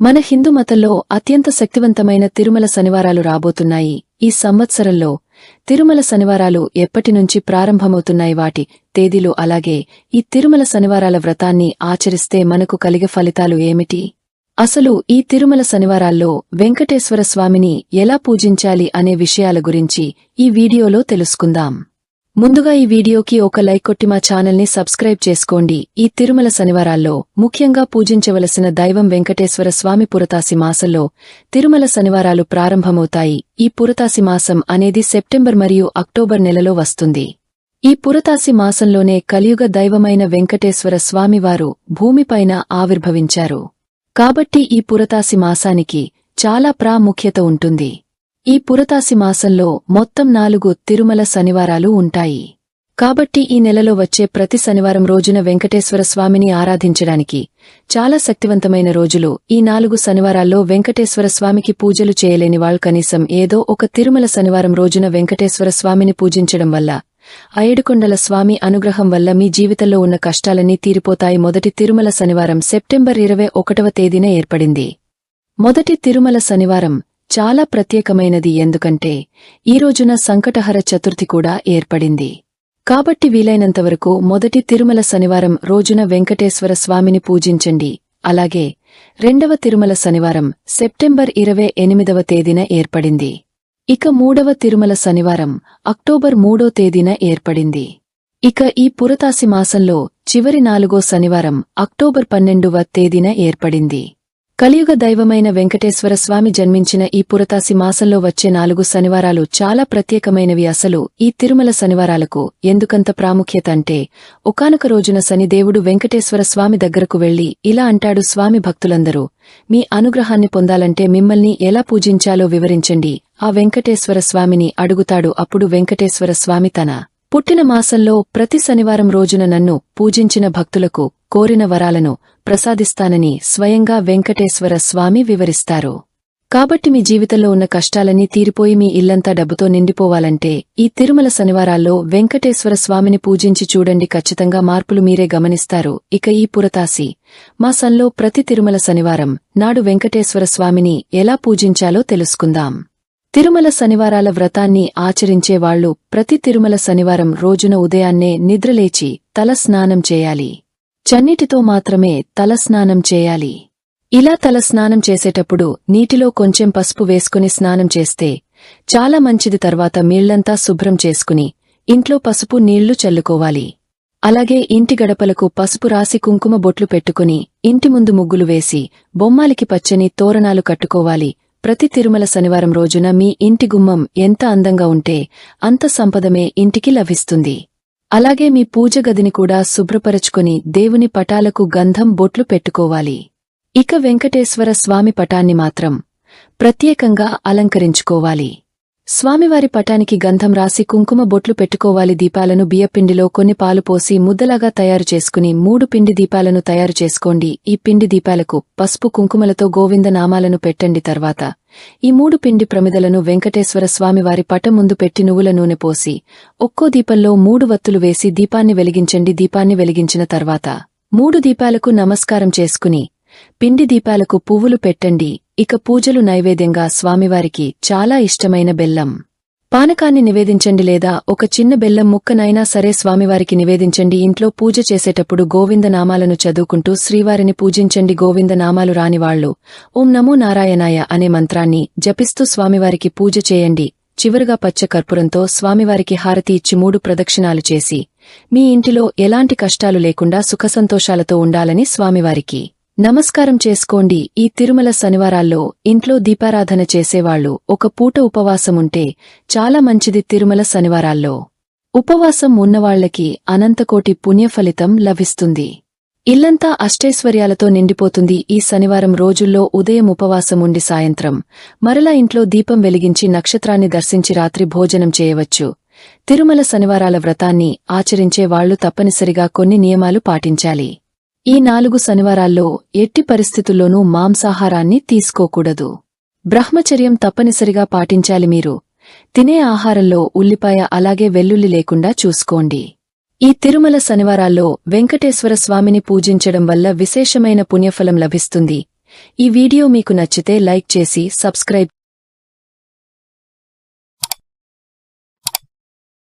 మన హిందూ మతంలో అత్యంత శక్తివంతమైన తిరుమల శనివారాలు రాబోతున్నాయి. ఈ సంవత్సరంలో తిరుమల శనివారాలు ఎప్పటినుంచి ప్రారంభమవుతున్నాయి వాటి తేదీలు అలాగే ఈ తిరుమల శనివారాల వ్రతాన్ని ఆచరిస్తే మనకు కలిగే ఫలితాలు ఏమిటి? అసలు ఈ తిరుమల శనివారాల్లో వెంకటేశ్వర స్వామిని ఎలా పూజించాలి అనే విషయాల గురించి ఈ వీడియోలో తెలుసుకుందాం. ముందుగా ఈ వీడియోకి ఒక లైక్ కొట్టి మా ఛానల్ని సబ్స్క్రైబ్ చేసుకోండి. ఈ తిరుమల శనివారాల్లో ముఖ్యంగా పూజించవలసిన దైవం వెంకటేశ్వర స్వామి పురతాసి మాసంలో తిరుమల శనివారాలు ప్రారంభమవుతాయి. ఈ పురతాసి మాసం అనేది సెప్టెంబర్ మరియు అక్టోబర్ నెలలో వస్తుంది. ఈ పురతాసి మాసంలోనే కలియుగ దైవమైన వెంకటేశ్వర స్వామివారు భూమిపైన ఆవిర్భవించారు. కాబట్టి ఈ పురతాసి మాసానికి చాలా ప్రాముఖ్యత ఉంటుంది. ఈ పురతాసి మాసంలో మొత్తం నాలుగు తిరుమల శనివారాలు ఉంటాయి. కాబట్టి ఈ నెలలో వచ్చే ప్రతి శనివారం రోజున వెంకటేశ్వర స్వామిని ఆరాధించడానికి చాలా శక్తివంతమైన రోజులు ఈ నాలుగు శనివారాల్లో వెంకటేశ్వర స్వామికి పూజలు చేయలేని వాళ్ళు కనీసం ఏదో ఒక తిరుమల శనివారం రోజున వెంకటేశ్వర స్వామిని పూజించడం వల్ల ఆ ఏడుకొండల స్వామి అనుగ్రహం వల్ల మీ జీవితంలో ఉన్న కష్టాలన్నీ తీరిపోతాయి. మొదటి తిరుమల శనివారం సెప్టెంబర్ ఇరవై ఒకటవ తేదీన ఏర్పడింది. మొదటి తిరుమల శనివారం చాలా ప్రత్యేకమైనది ఎందుకంటే ఈ రోజున సంకటహర చతుర్థి కూడా ఏర్పడింది. కాబట్టి వీలైనంతవరకు మొదటి తిరుమల శనివారం రోజున వెంకటేశ్వర స్వామిని పూజించండి. అలాగే రెండవ తిరుమల శనివారం సెప్టెంబర్ ఇరవై ఎనిమిదవ తేదీన ఏర్పడింది. ఇక మూడవ తిరుమల శనివారం అక్టోబర్ మూడో తేదీన ఏర్పడింది. ఇక ఈ పురతాసి మాసంలో చివరి నాలుగో శనివారం అక్టోబర్ పన్నెండవ తేదీన ఏర్పడింది. కలియుగ దైవమైన వెంకటేశ్వర స్వామి జన్మించిన ఈ పురతాసి మాసంలో వచ్చే నాలుగు శనివారాలు చాలా ప్రత్యేకమైనవి అసలు. ఈ తిరుమల శనివారాలకు ఎందుకంత ప్రాముఖ్యత అంటే ఒకానొక రోజున శనిదేవుడు వెంకటేశ్వర స్వామి దగ్గరకు వెళ్ళి ఇలా అంటాడు స్వామి భక్తులందరూ మీ అనుగ్రహాన్ని పొందాలంటే మిమ్మల్ని ఎలా పూజించాలో వివరించండి ఆ వెంకటేశ్వర స్వామిని అడుగుతాడు అప్పుడు వెంకటేశ్వర స్వామి తన పుట్టిన మాసంలో ప్రతి శనివారం రోజున నన్ను పూజించిన భక్తులకు కోరిన వరాలను ప్రసాదిస్తానని స్వయంగా వెంకటేశ్వర స్వామి వివరిస్తారు. కాబట్టి మీ జీవితంలో ఉన్న కష్టాలన్నీ తీరిపోయి మీ ఇల్లంతా డబ్బుతో నిండిపోవాలంటే ఈ తిరుమల శనివారాల్లో వెంకటేశ్వర స్వామిని పూజించి చూడండి ఖచ్చితంగా మార్పులు మీరే గమనిస్తారు. ఇక ఈ పురతాసి మాసంలో ప్రతి తిరుమల శనివారం నాడు వెంకటేశ్వర స్వామిని ఎలా పూజించాలో తెలుసుకుందాం. తిరుమల శనివారాల వ్రతాన్ని ఆచరించేవాళ్ళు ప్రతి తిరుమల శనివారం రోజున ఉదయాన్నే నిద్రలేచి తల స్నానం చేయాలి. చన్నీటితో మాత్రమే తలస్నానం చేయాలి. ఇలా తలస్నానం చేసేటప్పుడు నీటిలో కొంచెం పసుపు వేసుకుని స్నానం చేస్తే చాలా మంచిది. తర్వాత మీళ్ళంతా శుభ్రం చేసుకుని ఇంట్లో పసుపు నీళ్ళు చల్లుకోవాలి. అలాగే ఇంటి గడపలకు పసుపు రాసి కుంకుమ బొట్లు పెట్టుకుని ఇంటి ముందు ముగ్గులు వేసి బొమ్మాలికి పచ్చని తోరణాలు కట్టుకోవాలి. ప్రతి తిరుమల శనివారం రోజున మీ ఇంటి గుమ్మం ఎంత అందంగా ఉంటే అంత సంపదమే ఇంటికి లభిస్తుంది. అలాగే మీ పూజ గదిని కూడా శుభ్రపరచుకుని దేవుని పటాలకు గంధం బొట్లు పెట్టుకోవాలి. ఇక వెంకటేశ్వర స్వామి పటాన్ని మాత్రం ప్రత్యేకంగా అలంకరించుకోవాలి. స్వామివారి పటానికి గంధం రాసి కుంకుమ బొట్లు పెట్టుకోవాలి. దీపాలను బియ్యపిండిలో కొన్ని పాలు పోసి ముద్దలాగా తయారు చేసుకుని మూడు పిండి దీపాలను తయారు చేసుకోండి. ఈ పిండి దీపాలకు పసుపు కుంకుమలతో గోవింద నామాలను పెట్టండి. తర్వాత ఈ మూడు పిండి ప్రమిదలను వెంకటేశ్వర స్వామివారి పట ముందు పెట్టి నువ్వుల నూనె పోసి ఒక్కో దీపంలో మూడు వత్తులు వేసి దీపాన్ని వెలిగించండి దీపాన్ని వెలిగించిన తర్వాత మూడు దీపాలకు నమస్కారం చేసుకుని పిండి దీపాలకు పువ్వులు పెట్టండి. ఇక పూజలు నైవేద్యంగా స్వామివారికి చాలా ఇష్టమైన బెల్లం. పానకాన్ని నివేదించండి లేదా ఒక చిన్న బెల్లం ముక్కనైనా సరే స్వామివారికి నివేదించండి. ఇంట్లో పూజ చేసేటప్పుడు గోవింద నామాలను చదువుకుంటూ శ్రీవారిని పూజించండి. గోవింద నామాలు రానివాళ్ళు ఓం నమో నారాయణాయ అనే మంత్రాన్ని జపిస్తూ స్వామివారికి పూజ చేయండి. చివరగా పచ్చ కర్పూరంతో స్వామివారికి హారతి ఇచ్చి మూడు ప్రదక్షిణాలు చేసి మీ ఇంటిలో ఎలాంటి కష్టాలు లేకుండా సుఖసంతోషాలతో ఉండాలని స్వామివారికి నమస్కారం చేసుకోండి. ఈ తిరుమల శనివారాల్లో ఇంట్లో దీపారాధన చేసేవాళ్ళు ఒక పూట ఉపవాసముంటే చాలా మంచిది తిరుమల శనివారాల్లో. ఉపవాసం ఉన్నవాళ్ళకి అనంతకోటి పుణ్యఫలితం లభిస్తుంది. ఇల్లంతా అష్టైశ్వర్యాలతో నిండిపోతుంది. ఈ శనివారం రోజుల్లో ఉదయం ఉపవాసం ఉండి సాయంత్రం మరలా ఇంట్లో దీపం వెలిగించి నక్షత్రాన్ని దర్శించి రాత్రి భోజనం చేయవచ్చు. తిరుమల శనివారాల వ్రతాన్ని ఆచరించే వాళ్ళు తప్పనిసరిగా కొన్ని నియమాలు పాటించాలి. ఈ నాలుగు శనివారాల్లో ఎట్టి పరిస్థితుల్లోనూ మాంసాహారాన్ని తీసుకోకూడదు. బ్రహ్మచర్యం తప్పనిసరిగా పాటించాలి మీరు. తినే ఆహారంలో ఉల్లిపాయ అలాగే వెల్లుల్లి లేకుండా చూసుకోండి. ఈ తిరుమల శనివారాల్లో వెంకటేశ్వర స్వామిని పూజించడం వల్ల విశేషమైన పుణ్యఫలం లభిస్తుంది. ఈ వీడియో మీకు నచ్చితే లైక్ చేసి సబ్స్క్రైబ్